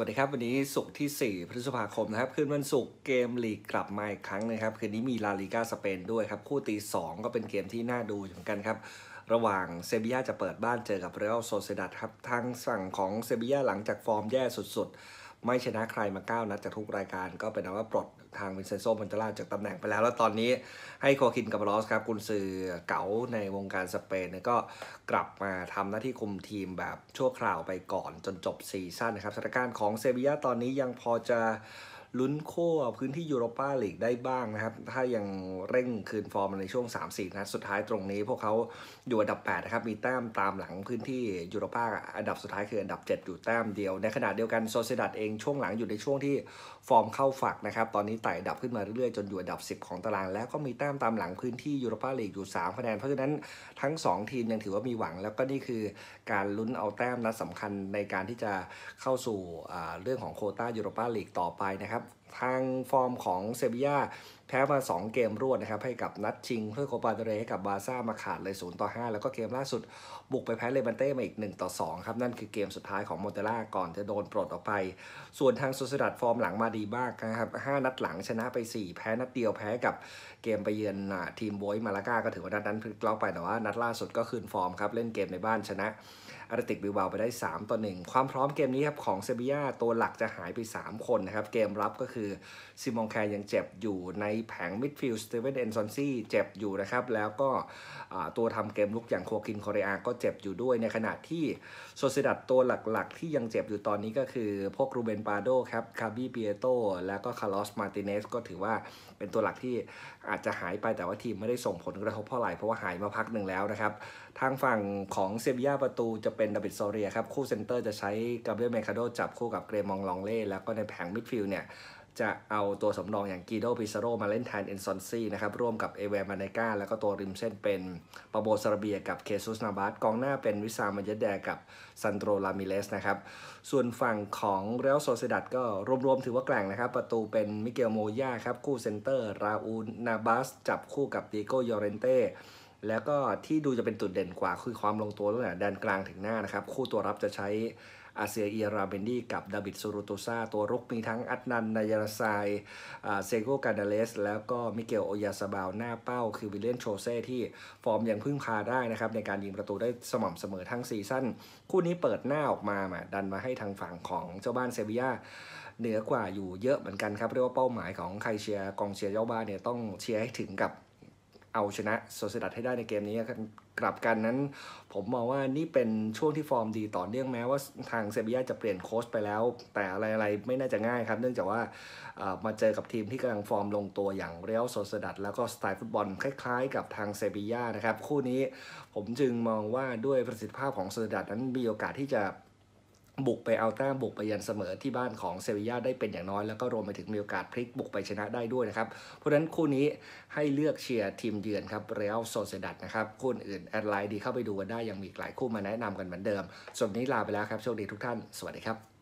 วัสดีครับวันนี้ศุกร์ที่ 4 พฤษภาคมนะครับคืนวันศุกร์เกมลีกกลับมาอีกครั้งนะครับคืนนี้มีลาลิกาสเปนด้วยครับคู่ตี 2 ก็เป็นเกมที่น่าดูเหมือนกันครับระหว่างเซบียาจะเปิดบ้านเจอกับเรอัลโซเซดัดครับทางฝั่งของเซบียาหลังจากฟอร์มแย่สุดๆ ไม่ชนะใครมา 9 นัดจากทุกรายการ ก็เป็นนว่าปลดทางวินเซนโซมันจาราจากตำแหน่งไปแล้ว แล้วตอนนี้ให้โคคินกับลอสครับกุนซือเก๋าในวงการสเปนก็กลับมาทำหน้าที่คุมทีมแบบชั่วคราวไปก่อนจนจบซีซั่นนะครับสถานการณ์ของเซบียาตอนนี้ยังพอจะ ลุ้นโค้พื้นที่ยูโรปาลีกได้บ้างนะครับ ถ้ายังเร่งคืนฟอร์มในช่วง 3-4นัดสุดท้ายตรงนี้ พวกเขาอยู่อันดับ 8 นะครับ มีแต้มตามหลังพื้นที่ยูโรปาอันดับสุดท้ายคืออันดับ 7 อยู่แต้มเดียว ในขณะเดียวกันโซเซดัตเองช่วงหลังอยู่ในช่วงที่ฟอร์มเข้าฝักนะครับ ตอนนี้ไต่ดับขึ้นมาเรื่อยๆ จนอยู่อันดับ 10 ของตาราง แล้วก็มีแต้มตามหลังพื้นที่ยูโรปาลีกอยู่3คะแนน เพราะฉะนั้นทั้ง 2 ทีมยังถือว่ามีหวัง แล้วก็นี่คือการลุ้นเอาแต้มนัดสำคัญในการที่จะเข้าสู่เรื่องของโคต้ายูโรปาลีกต่อไปนะครับครับทางฟอร์มของเซบีย่าแพ้มา 2 เกมรวดนะครับให้กับนัดชิงเพื่อโคปาเดเรให้กับบาซ่ามาขาดเลย0ต่อ5แล้วก็เกมล่าสุดบุกไปแพ้เลบันเต้มาอีก1ต่อ2ครับ นั่นคือเกมสุดท้ายของโมเตล่าก่อนจะโดนปลดออกไป ส่วนทางโซเซดัดฟอร์มหลังมาดีมากนะครับ5นัดหลังชนะไป 4 แพ้นัดเดียวแพ้กับเกมไปเยือนทีมโบยมาลาก้าก็ถือว่านัดนั้นพลิกล็อกไปแต่ว่านัดล่าสุดก็คืนฟอร์มครับเล่นเกมในบ้านชนะอาร์ติกบิวบาไปได้3ต่อ1ความพร้อมเกมนี้ครับของเซบีย่าตัวหลักจะหายไป 3 คนนะครับเกมรับก็คือซิมองแคร์ยังเจ็บอยู่ในแผงมิดฟิลด์สเตเวนเอนซอนซี่เจ็บอยู่นะครับ แล้วก็ตัวทำเกมลุกอย่างโคคินคอเรียก็เจ็บอยู่ด้วยในขณะที่โซเซดัตตัวหลักๆ ที่ยังเจ็บอยู่ตอนนี้ก็คือ พวกรูเบนปาโดครับคาร์บี้เปียโตแล้วก็คาร์ลอสมาติเนสก็ถือว่าเป็นตัวหลักที่อาจจะหายไปแต่ว่าทีมไม่ได้ส่งผลกระทบเท่าไหร่เพราะว่าหายมาพักหนึ่งแล้วนะครับ ทางฝั่งของเซบียาประตูจะเป็นดาบิดโซเรียครับ คู่เซนเตอร์จะใช้กาเบรียลเมคาโดจับคู่กับเกรมองลองเล่ แล้วก็ในแผงมิดฟิลด์เนี่ย จะเอาตัวสำรองอย่างกีโดพิซาโรมาเล่นแทนเอนซอนซี่นะครับร่วมกับเอเวอร์มาเนกาแล้วก็ตัวริมเส้นเป็นปาโบซาราเบียกับเคซุสนาบัสกองหน้าเป็นวิซามันยแดกับซันโตรลามิเลสนะครับส่วนฝั่งของเรอัลโซเซดัตก็รวมๆถือว่าแกร่งนะครับ ประตูเป็นมิเกลโมยาครับคู่เซนเตอร์ ราอูนาบัสจับคู่กับดิโกยอเรนเต้แล้วก็ที่ดูจะเป็นจุดเด่นกว่าคือความลงตัวตั้งแต่แดนกลางถึงหน้านะครับ คู่ตัวรับจะใช้ อาเซียเอียราเบนดี้กับดาบิดซูรุโตซาตัวรุกมีทั้งอัตนันนายาซเซโกกาดาเลส แล้วก็มิเกลโอยาซาบาวหน้าเป้าคือวิลเลียนโชเซ่ที่ฟอร์มยังพึ่งพาได้นะครับในการยิงประตูได้สม่ำเสมอทั้งซีซั่นคู่นี้เปิดหน้าออกมามาดันมาให้ทางฝั่งของเจ้าบ้านเซบียาเหนือกว่าอยู่เยอะเหมือนกันครับเรียกว่าเป้าหมายของใครเชียร์กองเชียร์เจ้าบ้านเนี่ยต้องเชียร์ให้ถึงกับ เอาชนะโซเซดัตให้ได้ในเกมนี้กลับกันนั้น ผมมองว่านี่เป็นช่วงที่ฟอร์มดีต่อเนื่องแม้ว่าทางเซบียาจะเปลี่ยนโค้ชไปแล้ว แต่อะไรๆไม่น่าจะง่ายครับ เนื่องจากว่ามาเจอกับทีมที่กำลังฟอร์มลงตัวอย่างเรอัลโซเซดัตแล้วก็สไตล์ฟุตบอลคล้ายๆ กับทางเซบียานะครับ คู่นี้ผมจึงมองว่าด้วยประสิทธิภาพของโซเซดัตนั้นมีโอกาสที่จะ บุกไปเอาแต้มบุกไปยันเสมอที่บ้านของเซบียาได้เป็นอย่างน้อย แล้วก็รวมไปถึงมีโอกาสพลิกบุกไปชนะได้ด้วยนะครับ เพราะฉะนั้นคู่นี้ให้เลือกเชียร์ทีมเยือนครับเรอัลโซเซดัตนะครับคู่อื่นแอดไลน์ดีเข้าไปดูกันได้ยังมีหลายคู่มาแนะนำกันเหมือนเดิมส่วนนี้ลาไปแล้วครับโชคดีทุกท่าน สวัสดีครับ